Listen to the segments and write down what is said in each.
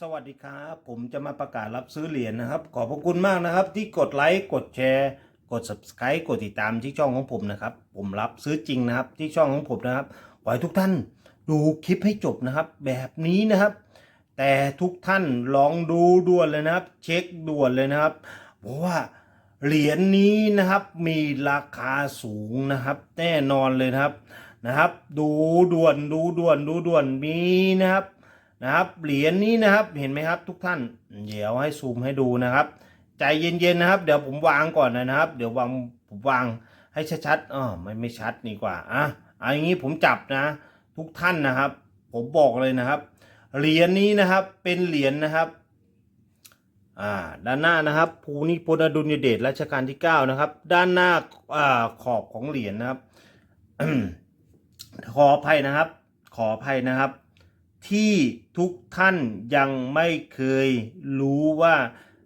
สวัสดีครับผมจะมาประกาศรับซื้อเหรียญนะครับ ขอบพระคุณมากนะครับ ที่กดไลค์กดแชร์ กด subscribe กดติดตามที่ช่องของผมนะครับ ผมรับซื้อจริงนะครับ ที่ช่องของผมนะครับขอให้ทุกท่านดูคลิปให้จบนะครับ แบบนี้นะครับ แต่ทุกท่านลองดูด่วนเลยนะครับ เช็คด่วนเลยนะครับ เพราะว่าเหรียญนี้นะครับมีราคาสูงนะครับ แน่นอนเลยนะครับนะครับ ดูด่วนดูด่วนดูด่วนมีนะครับ นะครับ เหรียญนี้นะครับเห็นไหมครับ ทุกท่าน เดี๋ยวให้ซูมให้ดูนะครับ ใจเย็นๆนะครับ เดี๋ยวผมวางก่อนนะครับ เดี๋ยววางผมวางให้ชัดๆอ๋อไม่ไม่ชัดนี่กว่าอะเอาอย่างนี้ผมจับนะ ทุกท่านนะครับ ผมบอกเลยนะครับ เหรียญนี้นะครับเป็นเหรียญนะครับอ่าด้านหน้านะครับภูนิพนธ์อดุลยเดชรัชกาลที่ 9 นะครับ ด้านหน้าอ่าขอบของเหรียญนะครับขออภัยนะครับ ขออภัยนะครับ ที่ทุกท่านยังไม่เคยรู้ว่า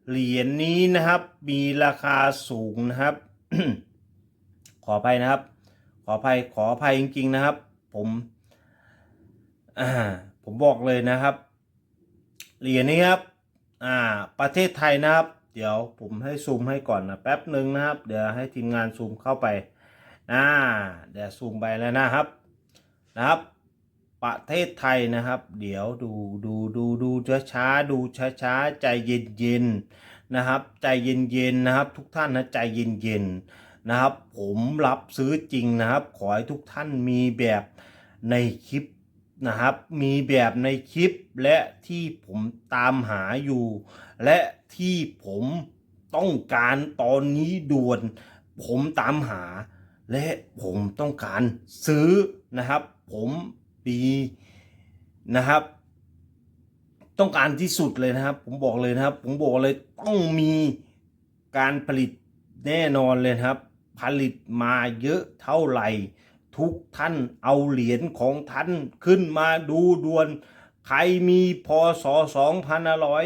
เหรียญนี้นะครับ มีราคาสูงนะครับ ขออภัยนะครับ ขออภัยขออภัยจริง ๆนะครับ ผมอ่าผมบอกเลยนะครับเหรียญนี้ครับอ่า ประเทศไทยนะครับ เดี๋ยวผมให้ซูมให้ก่อนนะแป๊บหนึ่งนะครับ เดี๋ยวให้ทีมงานซูมเข้าไปอ่าเดี๋ยวซูมไปแล้วนะครับนะครับ ประเทศไทยนะครับ เดี๋ยวดูดูดูดูช้าช้าดูช้าช้าใจเย็นเย็นนะครับ ใจเย็นเย็นนะครับ ทุกท่านนะใจเย็นเย็นนะครับ ผมรับซื้อจริงนะครับ ขอให้ทุกท่านมีแบบในคลิปนะครับ มีแบบในคลิปและที่ผมตามหาอยู่ และที่ผมต้องการตอนนี้ด่วน ผมตามหา และผมต้องการซื้อนะครับ ผม ปีนะครับ ต้องการที่สุดเลยนะครับ ผมบอกเลยนะครับ ผมบอกเลยต้องมีการผลิตแน่นอนเลยครับ ผลิตมาเยอะเท่าไหร่ ทุกท่านเอาเหรียญของท่านขึ้นมาดูด่วน ใครมีพศ2530นร้อย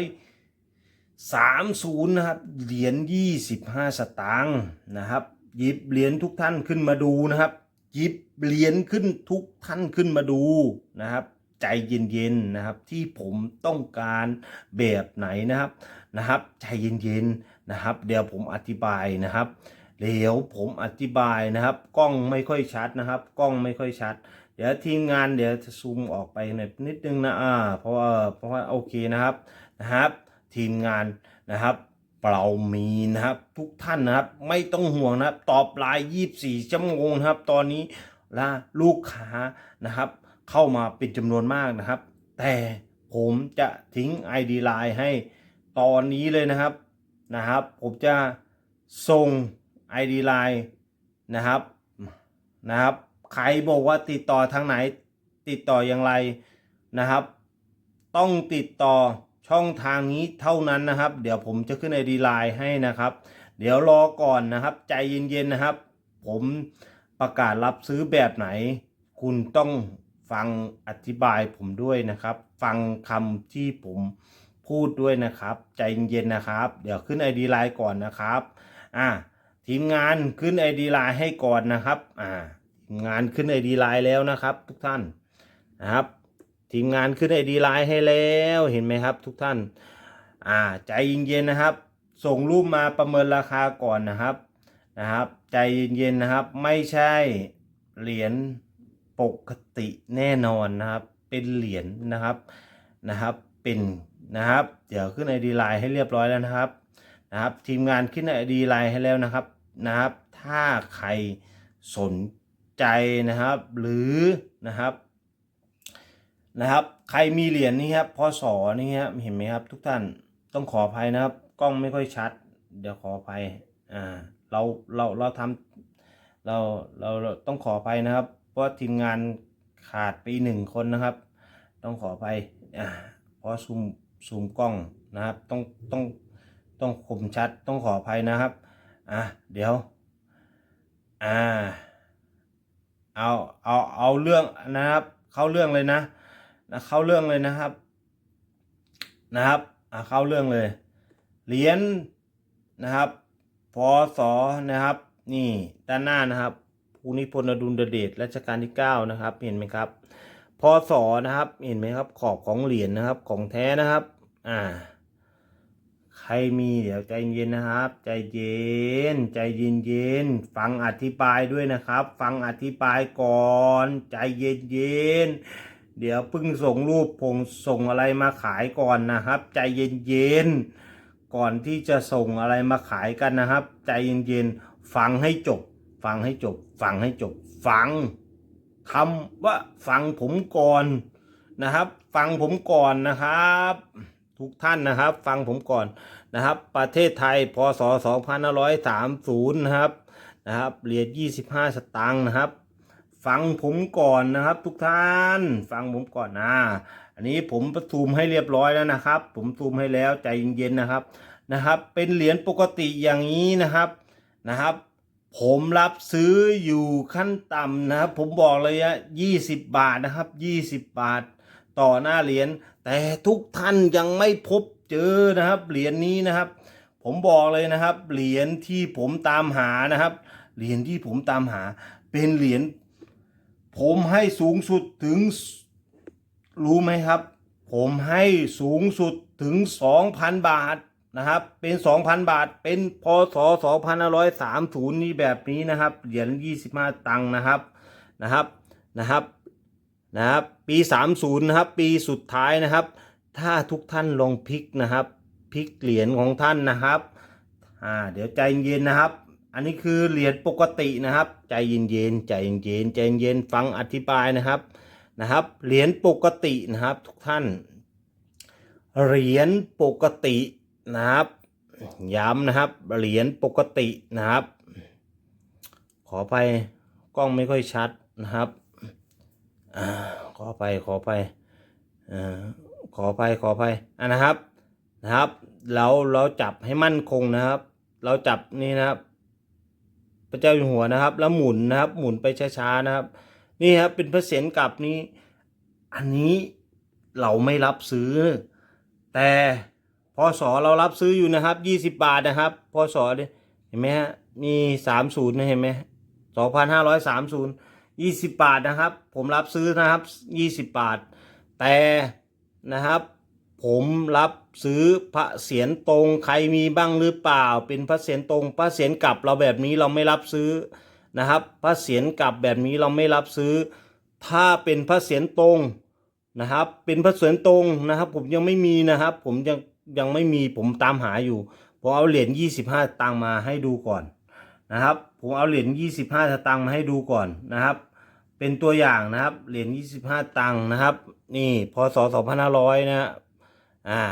สามศูนย์นะครับ เหรียญ25สตางค์นะครับ หยิบเหรียญทุกท่านขึ้นมาดูนะครับ หยิบเหรียญขึ้นทุกท่านขึ้นมาดูนะครับใจเย็นๆนะครับที่ผมต้องการแบบไหนนะครับนะครับ ใจเย็นๆนะครับ เดี๋ยวผมอธิบายนะครับเดี๋ยวผมอธิบายนะครับ กล้องไม่ค่อยชัดนะครับ กล้องไม่ค่อยชัด เดี๋ยวทีมงานเดี๋ยวจะซูมออกไปหน่อยนิดนึงนะอ่าเพราะว่าเพราะว่าโอเคนะครับนะครับ ทีมงานนะครับ เรามีนะครับ ทุกท่านนะครับ ไม่ต้องห่วงนะครับ ตอบไลน์24 ชั่วโมงนะครับ ตอนนี้ละลูกค้านะครับ เข้ามาเป็นจำนวนมากนะครับ แต่ผมจะทิ้ง ID ไลน์ให้ตอนนี้เลยนะครับนะครับ ผมจะส่ง ID ไลน์นะครับนะครับ ใครบอกว่าติดต่อทางไหนติดต่ออย่างไรนะครับ ต้องติดต่อ ช่องทางนี้เท่านั้นนะครับ เดี๋ยวผมจะขึ้น ID ไลน์ให้นะครับ เดี๋ยวรอก่อนนะครับ ใจเย็นๆนะครับ ผมประกาศรับซื้อแบบไหน คุณต้องฟังอธิบายผมด้วยนะครับ ฟังคำที่ผมพูดด้วยนะครับ ใจเย็นๆนะครับ เดี๋ยวขึ้น ID ไลน์ก่อนนะครับอ่าทีมงานขึ้น ID ไลน์ให้ก่อนนะครับอ่าทีมงานขึ้น ID ไลน์แล้วนะครับ ทุกท่านนะครับ ทีมงานขึ้นไอดีไลน์ให้แล้วเห็นไหมครับ ทุกท่าน อ่า ใจเย็นๆนะครับ ส่งรูปมาประเมินราคาก่อนนะครับนะครับ ใจเย็นๆนะครับ ไม่ใช่เหรียญปกติแน่นอนนะครับ เป็นเหรียญนะครับนะครับเป็นนะครับ เดี๋ยวขึ้นไอดีไลน์ให้เรียบร้อยแล้วนะครับนะครับ ทีมงานขึ้นไอดีไลน์ให้แล้วนะครับนะครับ ถ้าใครสนใจนะครับ หรือนะครับ นะครับ ใครมีเหรียญนี้ครับพศนี่ครับเห็นไหมครับ ทุกท่านต้องขออภัยนะครับ กล้องไม่ค่อยชัด เดี๋ยวขออภัยอ่าเราเราเราทำเราเราเราต้องขออภัยนะครับ เพราะทีมงานขาดไปหนึ่งคนนะครับ ต้องขออภัยอ่าเพราะซูมซูมกล้องนะครับ ต้องต้องต้องคมชัดต้องขออภัยนะครับอะเดี๋ยวอ่าเอาเอาเอาเรื่องนะครับ เข้าเรื่องเลยนะ นะเข้าเรื่องเลยนะครับ นะครับอะเข้าเรื่องเลย เหรียญนะครับพศนะครับ นี่ด้านหน้านะครับภูนิพนธ์อดุลเดชรัชกาลที่9นะครับเห็นไหมครับพศนะครับ เห็นไหมครับ ขอบของเหรียญนะครับ ของแท้นะครับ อ่า ใครมีเดี๋ยวใจเย็นนะครับ ใจเย็น ใจเย็นเย็น ฟังอธิบายด้วยนะครับ ฟังอธิบายก่อน ใจเย็นเย็น เดี๋ยวเพิ่งส่งรูปผงส่งอะไรมาขายก่อนนะครับ ใจเย็นเย็นๆก่อนที่จะส่งอะไรมาขายกันนะครับ ใจเย็นเย็นๆฟังให้จบ ฟังให้จบ ฟังให้จบ ฟังคำว่าฟังผมก่อนนะครับ ฟังผมก่อนนะครับ ทุกท่านนะครับ ฟังผมก่อนนะครับ ประเทศไทยพศ2530นะครับนะครับเหรียญ25 สตางค์นะครับ ฟังผมก่อนนะครับ ทุกท่าน ฟังผมก่อนนะอันนี้ผมประซูมให้เรียบร้อยแล้วนะครับ ผมซูมให้แล้วใจเย็นๆนะครับนะครับ เป็นเหรียญปกติอย่างนี้นะครับนะครับ ผมรับซื้ออยู่ขั้นต่ำนะครับ ผมบอกเลยอะ20บาทนะครับ20บาท ต่อหน้าเหรียญแต่ทุกท่านยังไม่พบเจอนะครับ เหรียญนี้นะครับ ผมบอกเลยนะครับ เหรียญที่ผมตามหานะครับ เหรียญที่ผมตามหา เป็นเหรียญ ผมให้สูงสุดถึง รู้ไหมครับ ผมให้สูงสุดถึง 2,000 บาทนะครับ เป็น 2,000 บาท เป็นพศ2530 นี่แบบนี้นะครับ เหรียญ 25 ตังค์นะครับ นะครับ นะครับ นะครับ ปี 30 นะครับ ปีสุดท้ายนะครับ ถ้าทุกท่านลองพลิกนะครับ พลิกเหรียญของท่านนะครับ อ่า เดี๋ยวใจเย็นนะครับ อันนี้คือเหรียญปกตินะครับ ใจเย็นๆใจเย็นๆใจเย็นๆฟังอธิบายนะครับนะครับเหรียญปกตินะครับทุกท่าน เหรียญปกตินะครับ ย้ำนะครับเหรียญปกตินะครับ ขอไปกล้องไม่ค่อยชัดนะครับอขอไปขอไปอขอไปขอไปอะนะครับนะครับเราเราจับให้มั่นคงนะครับ เราจับนี่นะครับ พระเจ้าอยู่หัวนะครับ แล้วหมุนนะครับ หมุนไปช้าๆนะครับ นี่ครับเป็นพระเศียรกลับนี้ อันนี้เราไม่รับซื้อ แต่พศเรารับซื้ออยู่นะครับยี่สิบบาทนะครับพศเนี่ยเห็นไหมฮะมีสามศูนย์เห็นไหมสองพันห้าร้อยสามศูนย์ยี่สิบบาทนะครับ ผมรับซื้อนะครับยี่สิบบาท แต่นะครับ ผมรับซื้อพระเศียรตรงใครมีบ้างหรือเปล่า เป็นพระเศียรตรงพระเศียรกลับเราแบบนี้เราไม่รับซื้อนะครับ พระเศียรกลับแบบนี้เราไม่รับซื้อ ถ้าเป็นพระเศียรตรงนะครับ เป็นพระเศียรตรงนะครับ ผมยังไม่มีนะครับ ผมยังยังไม่มีผมตามหาอยู่ผมเอาเหรียญยี่สิบห้าตังมาให้ดูก่อนนะครับ ผมเอาเหรียญ25สตางมาให้ดูก่อนนะครับ เป็นตัวอย่างนะครับเหรียญ25 ตังนะครับ นี่พศ2500นะ อ่า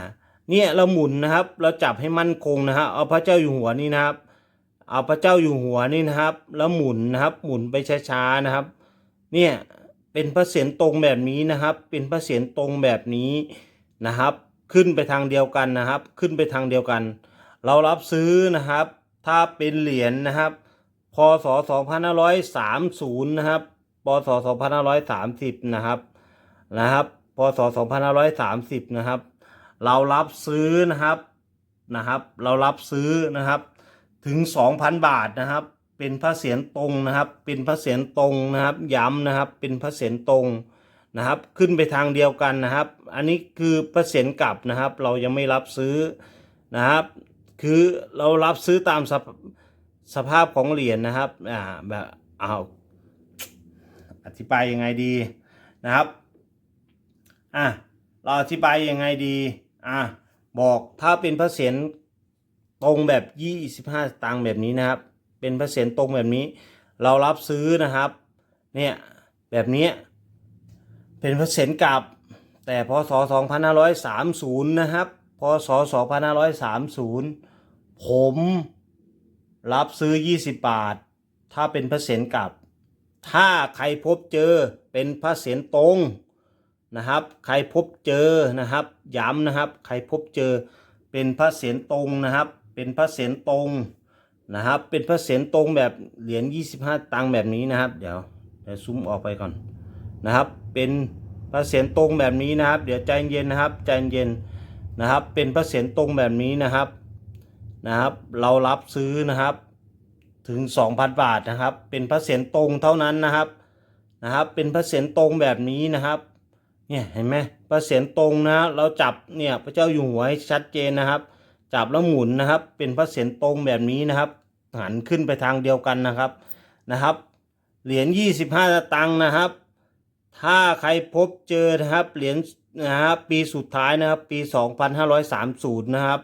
เนี่ยเราหมุนนะครับ เราจับให้มั่นคงนะฮะเอาพระเจ้าอยู่หัวนี่นะครับ เอาพระเจ้าอยู่หัวนี่นะครับ แล้วหมุนนะครับ หมุนไปช้าๆนะครับ เนี่ยเป็นพระเศียรตรงแบบนี้นะครับ เป็นพระเศียรตรงแบบนี้นะครับ ขึ้นไปทางเดียวกันนะครับ ขึ้นไปทางเดียวกัน เรารับซื้อนะครับ ถ้าเป็นเหรียญนะครับพศ2530นะครับพศ2530นะครับนะครับพศ2530นะครับ เรารับซื้อนะครับนะครับ เรารับซื้อนะครับถึง 2,000 บาทนะครับ เป็นพระเศียรตรงนะครับ เป็นพระเศียรตรงนะครับ ย้ำนะครับ เป็นพระเศียรตรงนะครับ ขึ้นไปทางเดียวกันนะครับ อันนี้คือพระเศียรกลับนะครับ เรายังไม่รับซื้อนะครับ คือเรารับซื้อตามสภาพสภาพของเหรียญนะครับอ่าแบบเอาอธิบายยังไงดีนะครับอะเราอธิบายยังไงดี อะบอกถ้าเป็นพระเศียรตรงแบบยี่สิบห้าตังค์แบบนี้นะครับ เป็นพระเศียรตรงแบบนี้ เรารับซื้อนะครับ เนี่ยแบบนี้เป็นพระเศียรกลับ แต่พศ2530 นะครับพศ2530 ผมรับซื้อ 20 บาท ถ้าเป็นพระเศียรกลับ ถ้าใครพบเจอเป็นพระเศียรตรง นะครับ ใครพบเจอนะครับ ย้ำนะครับ ใครพบเจอ เป็นพระเศียรตรงนะครับ เป็นพระเศียรตรงนะครับ เป็นพระเศียรตรงแบบเหรียญ25 ตังค์แบบนี้นะครับ เดี๋ยวเดี๋ยวซูมออกไปก่อนนะครับ เป็นพระเศียรตรงแบบนี้นะครับ เดี๋ยวใจเย็นนะครับ ใจเย็นนะครับ เป็นพระเศียรตรงแบบนี้นะครับ นะครับ เรารับซื้อนะครับ ถึง 2,000 บาทนะครับ เป็นพระเศียรตรงเท่านั้นนะครับ นะครับ เป็นพระเศียรตรงแบบนี้นะครับ เนี่ยเห็นไหมพระเศียรตรงนะเราจับเนี่ยพระเจ้าอยู่หัวให้ชัดเจนนะครับ จับแล้วหมุนนะครับ เป็นพระเศียรตรงแบบนี้นะครับ หันขึ้นไปทางเดียวกันนะครับนะครับ เหรียญ25สตางค์นะครับ ถ้าใครพบเจอนะครับเหรียญนะครับปีสุดท้ายนะครับปี 2530 นะครับ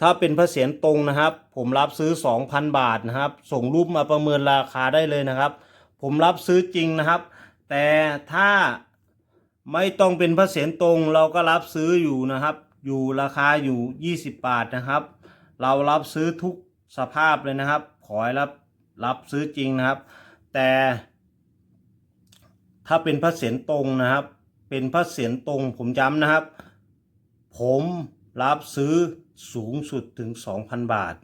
ถ้าเป็นพระเศียรตรงนะครับ ผมรับซื้อ 2,000 บาทนะครับ ส่งรูปมาประเมินราคาได้เลยนะครับ ผมรับซื้อจริงนะครับ แต่ถ้า ไม่ต้องเป็นพระเศียรตรงเราก็รับซื้ออยู่นะครับ อยู่ราคาอยู่ 20 บาทนะครับ เรารับซื้อทุกสภาพเลยนะครับ ขอให้รับรับซื้อจริงนะครับ แต่ถ้าเป็นพระเศียรตรงนะครับ เป็นพระเศียรตรงผมย้ำนะครับ ผมรับซื้อสูงสุดถึง 2,000 บาท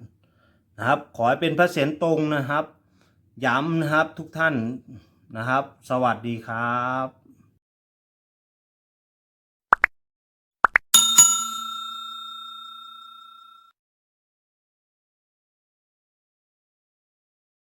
นะครับ ขอให้เป็นพระเศียรตรงนะครับ ย้ำนะครับทุกท่านนะครับ สวัสดีครับ